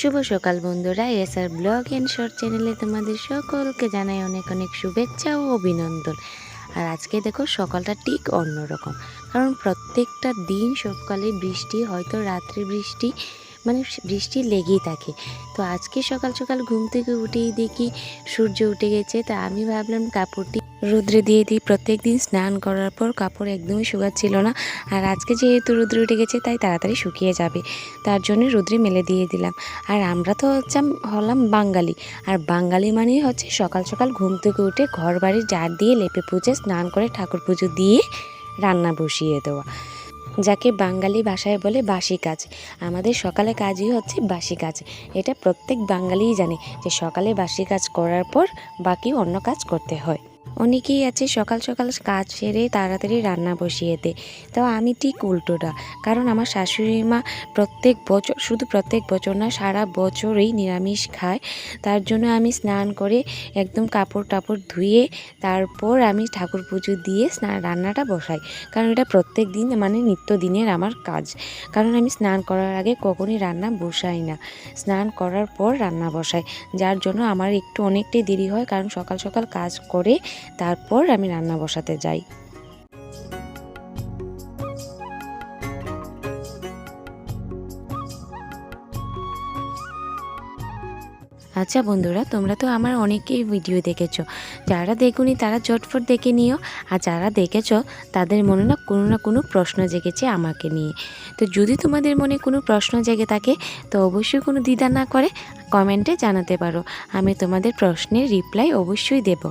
শুভ সকাল বন্ধুরা S R blog and short চ্যানেলে তোমাদের সকলকে জানাই অনেক অনেক শুভেচ্ছা ও অভিনন্দন। আর আজকে দেখো সকালটা ঠিক অন্যরকম, কারণ প্রত্যেকটা দিন সকালে বৃষ্টি, হয়তো রাত্রে বৃষ্টি মানে বৃষ্টি লেগেই থাকে। তো আজকে সকাল সকাল ঘুম থেকে উঠেই দেখি সূর্য উঠে গেছে। তা আমি ভাবলাম কাপড়টি রোদ্রে দিয়ে দিই। প্রত্যেক দিন স্নান করার পর কাপড় একদমই শুকাচ্ছিল না। আর আজকে যেহেতু রোদ্রে উঠে গেছে, তাই তাড়াতাড়ি শুকিয়ে যাবে। তার জন্য রোদ্রে মেলে দিয়ে দিলাম। আর আমরা তো হচ্ছে হলাম বাঙালি। আর বাঙালি মানেই হচ্ছে সকাল সকাল ঘুম থেকে উঠে ঘর বাড়ি জার দিয়ে লেপে পুজো স্নান করে ঠাকুর পুজো দিয়ে রান্না বসিয়ে দেওয়া। যাকে বাঙালি ভাষায় বলে বাসি কাজ আমাদের সকালে কাজই হচ্ছে বাসি কাজ এটা প্রত্যেক বাঙালিই জানে যে সকালে বাসি কাজ করার পর বাকি অন্য কাজ করতে হয়। অনেকেই আছে সকাল সকাল কাজ সেরে তাড়াতাড়ি রান্না বসিয়ে দেয়। তো আমি ঠিক উল্টোটা, কারণ আমার শাশুড়ি মা প্রত্যেক বছর, শুধু প্রত্যেক বছর না, সারা বছরই নিরামিষ খায়। তার জন্য আমি স্নান করে একদম কাপড় টাপড় ধুয়ে তারপর আমি ঠাকুর পুজো দিয়ে স্নান রান্নাটা বসাই। কারণ এটা প্রত্যেক দিন মানে নিত্যদিনের আমার কাজ। কারণ আমি স্নান করার আগে কখনই রান্না বসাই না। স্নান করার পর রান্না বসাই, যার জন্য আমার একটু অনেকটাই দেরি হয়, কারণ সকাল সকাল কাজ করে তারপর আমি রান্না বসাতে যাই। আচ্ছা বন্ধুরা, তোমরা তো আমার অনেকেই ভিডিও দেখেছ। যারা দেখুনি তারা চটফট দেখে নিও, আর যারা দেখেছ তাদের মনে না কোনো না কোনো প্রশ্ন জেগেছে আমাকে নিয়ে। তো যদি তোমাদের মনে কোনো প্রশ্ন জেগে থাকে, তো অবশ্যই কোনো দ্বিধা না করে কমেন্টে জানাতে পারো। আমি তোমাদের প্রশ্নের রিপ্লাই অবশ্যই দেব।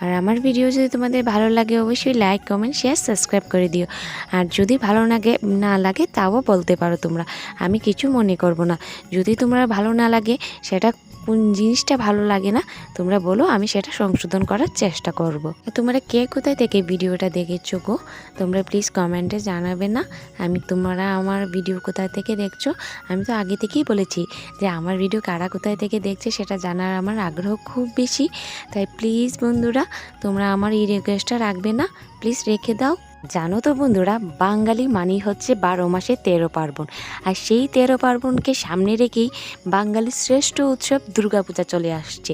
আর আমার ভিডিও যদি তোমাদের ভালো লাগে, অবশ্যই লাইক কমেন্ট শেয়ার সাবস্ক্রাইব করে দিও। আর যদি ভালো লাগে না লাগে, তাও বলতে পারো তোমরা। আমি কিছু মনে করব না। যদি তোমরা ভালো না লাগে, সেটা কোন জিনিসটা ভালো লাগে না, তোমরা বলো, আমি সেটা সংশোধন করার চেষ্টা করব। তোমরা কে কোথায় থেকে ভিডিওটা দেখেছ গো? তোমরা প্লিজ কমেন্টে জানাবে না। আমি তোমরা আমার ভিডিও কোথায় থেকে দেখছ? আমি তো আগে থেকেই বলেছি যে আমার ভিডিও কারা কোথায় থেকে দেখছে সেটা জানার আমার আগ্রহ খুব বেশি। তাই প্লিজ বন্ধুরা, তোমরা আমার এই রিকোয়েস্টটা রাখবে না। প্লিজ রেখে দাও। জানো তো বন্ধুরা, বাঙালি মানেই হচ্ছে বারো মাসে তেরো পার্বণ। আর সেই তেরো পার্বণকে সামনে রেখেই বাঙালির শ্রেষ্ঠ উৎসব দুর্গাপূজা চলে আসছে।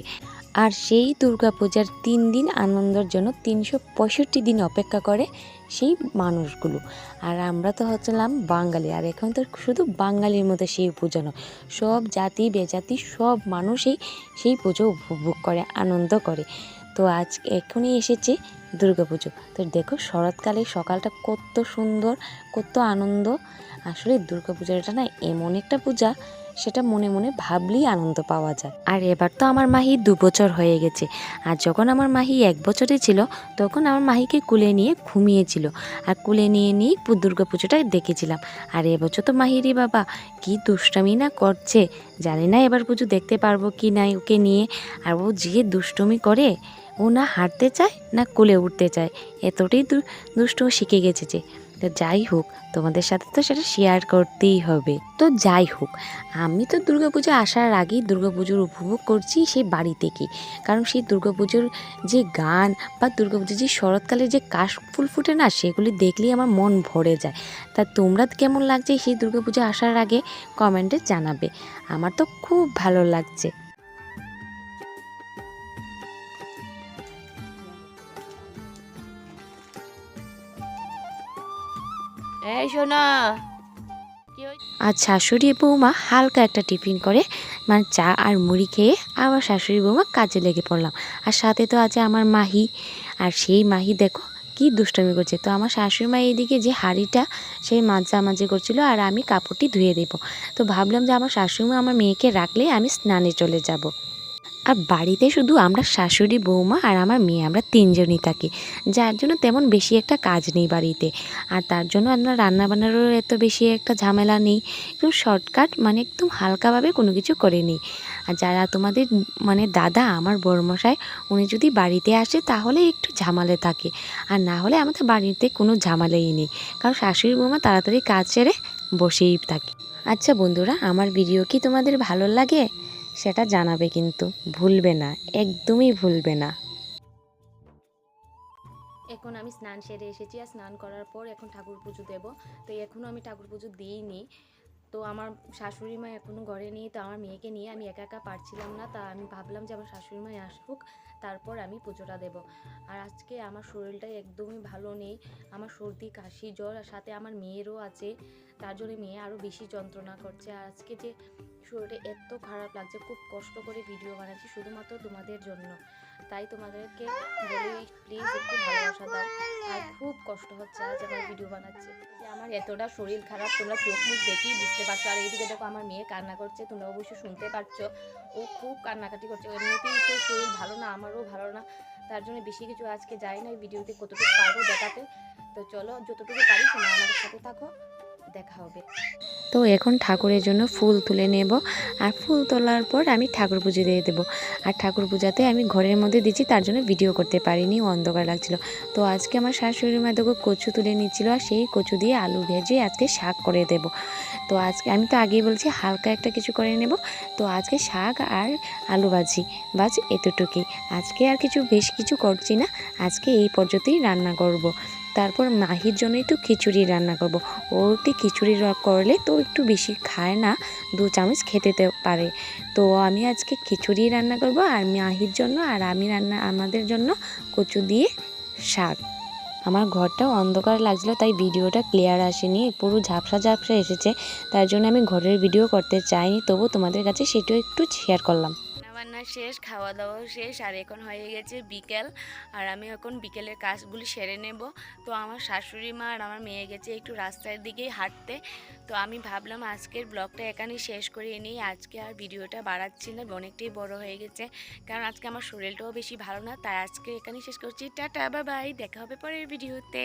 আর সেই দুর্গাপূজার তিন দিন আনন্দের জন্য তিনশো পঁয়ষট্টি দিন অপেক্ষা করে সেই মানুষগুলো। আর আমরা তো হচ্ছিলাম বাঙালি, আর এখন তো শুধু বাঙালির মধ্যে সেই পুজো নয়, সব জাতি বেজাতি সব মানুষই সেই পুজো উপভোগ করে, আনন্দ করে। তো আজ এখনই এসেছে দুর্গাপুজো তো দেখো শরৎকালে সকালটা কত সুন্দর, কত আনন্দ। আসলে দুর্গাপূজাটা না এমন একটা পূজা, সেটা মনে মনে ভাবলেই আনন্দ পাওয়া যায়। আর এবার তো আমার মাহি দু বছর হয়ে গেছে। আর যখন আমার মাহি এক বছরে ছিল, তখন আমার মাহিকে কুলে নিয়ে ঘুমিয়েছিল। আর কুলে নিয়ে নিয়ে দুর্গা পুজোটা দেখেছিলাম। আর এবছর তো মাহিরি বাবা, কি দুষ্টামি না করছে। জানি না এবার পুজো দেখতে পারব কি নাই ওকে নিয়ে। আর ও যে দুষ্টমি করে ও না হাঁটতে চায় না কোলে উঠতে চায়। এতটাই দুষ্ট শিখে গেছে যে। তো যাই হোক, তোমাদের সাথে তো সেটা শেয়ার করতেই হবে। তো যাই হোক, আমি তো দুর্গাপুজো আসার আগেই দুর্গাপুজোর উপভোগ করছি সেই বাড়ি থেকে। কারণ সেই দুর্গাপুজোর যে গান বা দুর্গাপুজোর যে শরৎকালে যে কাশ ফুল ফুটে না, সেগুলি দেখলেই আমার মন ভরে যায়। তা তোমরা কেমন লাগছে সেই দুর্গাপুজো আসার আগে কমেন্টে জানাবে। আমার তো খুব ভালো লাগছে। এই আর শাশুড়ি বৌমা হালকা একটা টিফিন করে মানে চা আর মুড়ি খেয়ে আবার শাশুড়ি বৌমা কাজে লেগে পড়লাম। আর সাথে তো আছে আমার মাহি। আর সেই মাহি দেখো কি দুষ্টমি করছে। তো আমার শাশুড়ি মা এইদিকে যে হাঁড়িটা সেই মাঝামাঝি করছিল আর আমি কাপড়টি ধুয়ে দেব। তো ভাবলাম যে আমার শাশুড়ি মা আমার মেয়েকে রাখলে আমি স্নানে চলে যাব। আর বাড়িতে শুধু আমরা শাশুড়ি, বৌমা আর আমার মেয়ে, আমরা তিনজনই থাকি। যার জন্য তেমন বেশি একটা কাজ নেই বাড়িতে। আর তার জন্য আমরা রান্না বান্নারও এত বেশি একটা ঝামেলা নেই। একদম শর্টকাট মানে একদম হালকাভাবে কোনো কিছু করে নিই। আর যারা তোমাদের মানে দাদা, আমার বড়মশাই, উনি যদি বাড়িতে আসে, তাহলে একটু ঝামালে থাকে। আর না হলে আমাদের বাড়িতে কোনো ঝামেলাই নেই। কারণ শাশুড়ি, বৌমা তাড়াতাড়ি কাজ সেরে বসেই থাকে। আচ্ছা বন্ধুরা, আমার ভিডিও কি তোমাদের ভালো লাগে? সেটা জানাবে কিন্তু, ভুলবে না, একদমই ভুলবে না। এখন আমি স্নান সেরে এসেছি আর স্নান করার পর এখন ঠাকুর পুজো দেব। তো এখনও আমি ঠাকুর পুজো দিইনি। তো আমার শাশুড়ি মা এখনও ঘরে নেই, তো আমার মেয়েকে নিয়ে আমি একা একা পারছিলাম না, তা আমি ভাবলাম যে আমার শাশুড়ি মা আসুক, তারপর আমি পুজোটা দেব। আর আজকে আমার শরীরটা একদমই ভালো নেই, আমার সর্দি, কাশি, জ্বর, আর সাথে আমার মেয়েরও আছে, তার জন্য মেয়ে আরও বেশি যন্ত্রণা করছে। আর আজকে যে শরীরে এত খারাপ লাগছে, খুব কষ্ট করে ভিডিও বানাচ্ছি শুধুমাত্র তোমাদের জন্য। তাই তোমাদেরকে বলি প্লিজ একটু ভালোবাসা দাও। খুব কষ্ট হচ্ছে আজ আমার ভিডিও বানাচ্ছে। আমার এতটা শরীর খারাপ, তোমরা চোখ মুখ দেখেই বুঝতে পারছ। আর এইদিকে দেখো আমার মেয়ে কান্না করছে, তোমরা অবশ্যই শুনতে পারছ। ও খুব কান্নাকাটি করছে। এমনিতেই তো শরীর ভালো না, আমারও ভালো না। তার জন্য বেশি কিছু আজকে যাই না ভিডিওতে, কতটুকু পারব দেখাতে। তো চলো, যতটুকু পারি তোমরা আমাদের সাথে থাকো, দেখা হবে। তো এখন ঠাকুরের জন্য ফুল তুলে নেব। আর ফুল তোলার পর আমি ঠাকুর পুজো দিয়ে দেবো। আর ঠাকুর পূজাতে আমি ঘরের মধ্যে দিচ্ছি তার জন্য ভিডিও করতে পারিনি, অন্ধকার লাগছিল। তো আজকে আমার শাশুড়ি মা দেখো কচু তুলে নিচ্ছিল আর সেই কচু দিয়ে আলু ভেজে আজকে শাক করে দেব। তো আজকে আমি তো আগেই বলছি, হালকা একটা কিছু করে নেব। তো আজকে শাক আর আলু ভাজি বাজ এতটুকুই। আজকে আর কিছু, বেশ কিছু করছি না। আজকে এই পর্যন্তই রান্না করব। তারপর মাহির জন্য একটু খিচুড়ি রান্না করব। ও একটু খিচুড়ি করলে তো একটু বেশি খায় না, দু চামচ খেতে তে, পারে। তো আমি আজকে খিচুড়ি রান্না করব আর মাহির জন্য আর আমি রান্না, আমাদের জন্য কচু দিয়ে শাক। আমার ঘরটাও অন্ধকার লাগছিল তাই ভিডিওটা ক্লিয়ার আসেনি, পুরো ঝাপসা ঝাপসা এসেছে। তার জন্য আমি ঘরের ভিডিও করতে চাইনি, তবু তোমাদের কাছে সেটাও একটু শেয়ার করলাম। শেষ খাওয়া দাওয়াও শেষ, আর এখন হয়ে গেছে বিকেল, আর আমি এখন বিকেলের কাজগুলি সেরে নেব। তো আমার শাশুড়ি মা আর আমার মেয়ে গেছে একটু রাস্তার দিকেই হাঁটতে। তো আমি ভাবলাম আজকের ব্লগটা এখানেই শেষ করে নিই। আজকে আর ভিডিওটা বাড়াচ্ছি না, অনেকটাই বড় হয়ে গেছে। কারণ আজকে আমার শরীরটাও বেশি ভালো না, তাই আজকে এখানেই শেষ করছি। টাটা বা বাবাই দেখা হবে পরের ভিডিওতে।